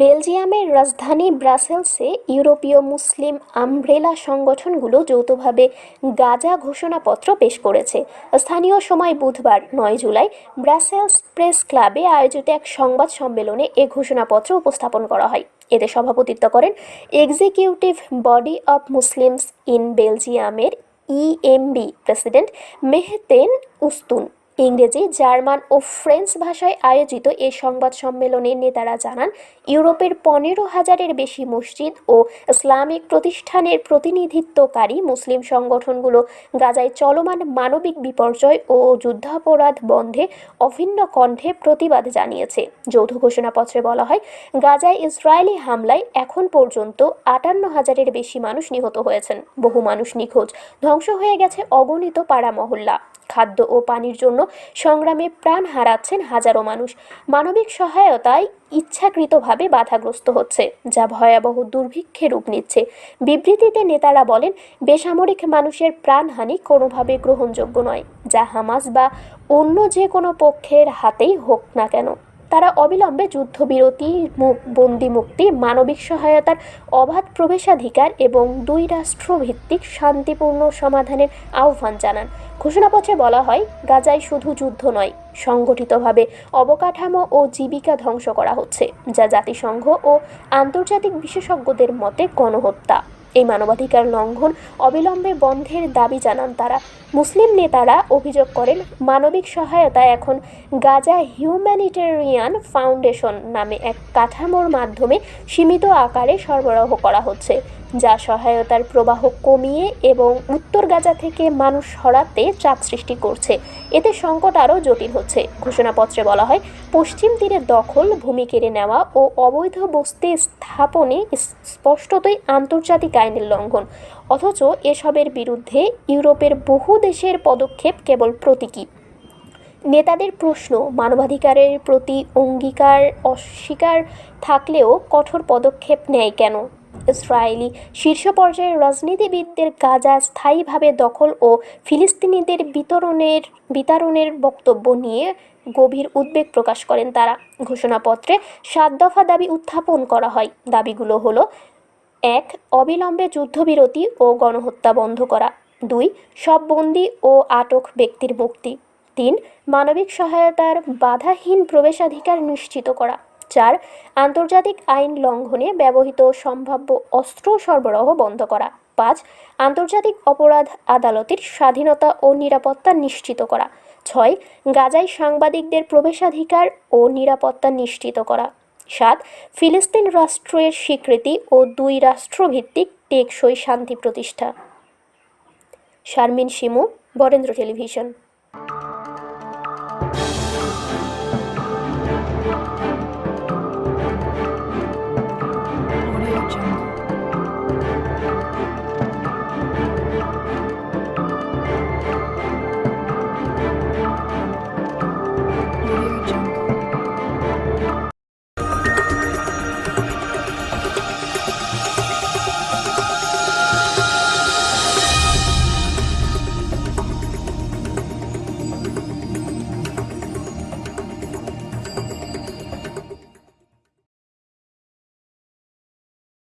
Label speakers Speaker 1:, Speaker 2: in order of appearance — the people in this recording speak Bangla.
Speaker 1: বেলজিয়ামের রাজধানী ব্রাসেলসে ইউরোপীয় মুসলিম আমব্রেলা সংগঠনগুলো যৌথভাবে গাজা ঘোষণাপত্র পেশ করেছে। স্থানীয় সময় বুধবার, নয় জুলাই, ব্রাসেলস প্রেস ক্লাবে আয়োজিত এক সংবাদ সম্মেলনে এ ঘোষণাপত্র উপস্থাপন করা হয়। এতে সভাপতিত্ব করেন executive body of Muslims in বেলজিয়ামের ইএমবি প্রেসিডেন্ট মেহতেন উস্তুন। ইংরেজি, জার্মান ও ফ্রেঞ্চ ভাষায় আয়োজিত এ সংবাদ সম্মেলনে নেতারা জানান, ইউরোপের পনেরো হাজারের বেশি মসজিদ ও ইসলামিক প্রতিষ্ঠানের প্রতিনিধিত্বকারী মুসলিম সংগঠনগুলো গাজায় চলমান মানবিক বিপর্যয় ও যুদ্ধাপরাধ বন্ধে অভিন্ন কণ্ঠে প্রতিবাদ জানিয়েছে। যৌথ ঘোষণাপত্রে বলা হয়, গাজায় ইসরায়েলি হামলায় এখন পর্যন্ত আটান্ন হাজারের বেশি মানুষ নিহত হয়েছেন। বহু মানুষ নিখোঁজ, ধ্বংস হয়ে গেছে অগণিত পাড়া মহল্লা। খাদ্য ও পানির জন্য সংগ্রামে প্রাণ হারাচ্ছেন হাজারো মানুষ। মানবিক সহায়তায় ইচ্ছাকৃতভাবে বাধাগ্রস্ত হচ্ছে, যা ভয়াবহ দুর্ভিক্ষে রূপ নিচ্ছে। বিবৃতিতে নেতারা বলেন, বেসামরিক মানুষের প্রাণহানি কোনোভাবে গ্রহণযোগ্য নয়, যা হামাস বা অন্য যে কোনো পক্ষের হাতেই হোক না কেন। তারা অবিলম্বে যুদ্ধবিরতি বন্দি মুক্তি মানবিক সহায়তার অবাধ প্রবেশাধিকার এবং দুই রাষ্ট্রভিত্তিক শান্তিপূর্ণ সমাধানের আহ্বান জানান। ঘোষণাপত্রে বলা হয়, গাজায় শুধু যুদ্ধ নয়, সংগঠিতভাবে অবকাঠামো ও জীবিকা ধ্বংস করা হচ্ছে, যা জাতিসংঘ ও আন্তর্জাতিক বিশেষজ্ঞদের মতে গণহত্যা। এই মানবাধিকার লঙ্ঘন অবিলম্বে বন্ধের দাবি জানান তারা। মুসলিম নেতারা অভিযোগ করেন, মানবিক সহায়তা এখন গাজা হিউম্যানিটেরিয়ান ফাউন্ডেশন নামে এক কাঠামোর মাধ্যমে সীমিত আকারে সরবরাহ করা হচ্ছে। যা সহায়তার প্রবাহ কমিয়ে এবং উত্তর গাজা থেকে মানুষ সরাতে চাপ সৃষ্টি করছে। এতে সংকট আরও জটিল হচ্ছে। ঘোষণাপত্রে বলা হয়, পশ্চিম তীরের দখল, ভূমি কেড়ে নেওয়া ও অবৈধ বস্তি স্থাপনে স্পষ্টতই আন্তর্জাতিক আইনের লঙ্ঘন। অথচ এসবের বিরুদ্ধে ইউরোপের বহু দেশের পদক্ষেপ কেবল প্রতীকী। নেতাদের প্রশ্ন, মানবাধিকারের প্রতি অঙ্গীকার, অস্বীকার থাকলেও কঠোর পদক্ষেপ নেয় কেন? ইসরায়েলি শীর্ষ পর্যায়ের রাজনীতিবিদদের গাজা স্থায়ীভাবে দখল ও ফিলিস্তিনিদের বিতরণের বিতরণের বক্তব্য নিয়ে গভীর উদ্বেগ প্রকাশ করেন তারা। ঘোষণাপত্রে সাত দফা দাবি উত্থাপন করা হয়। দাবিগুলো হলো, এক, অবিলম্বে যুদ্ধবিরতি ও গণহত্যা বন্ধ করা। দুই সব বন্দি ও আটক ব্যক্তির মুক্তি। তিন, মানবিক সহায়তার বাধাহীন প্রবেশাধিকার নিশ্চিত করা। চার আন্তর্জাতিক আইন লঙ্ঘনে ব্যবহৃত সম্ভাব্য অস্ত্র সরবরাহ বন্ধ করা। পাঁচ, আন্তর্জাতিক অপরাধ আদালতের স্বাধীনতা ও নিরাপত্তা নিশ্চিত করা। ছয়, গাজায় সাংবাদিকদের প্রবেশাধিকার ও নিরাপত্তা নিশ্চিত করা। সাত, ফিলিস্তিন রাষ্ট্রের স্বীকৃতি ও দুই রাষ্ট্রভিত্তিক টেকসই শান্তি প্রতিষ্ঠা। শারমিন শিমু, বরেন্দ্র টেলিভিশন।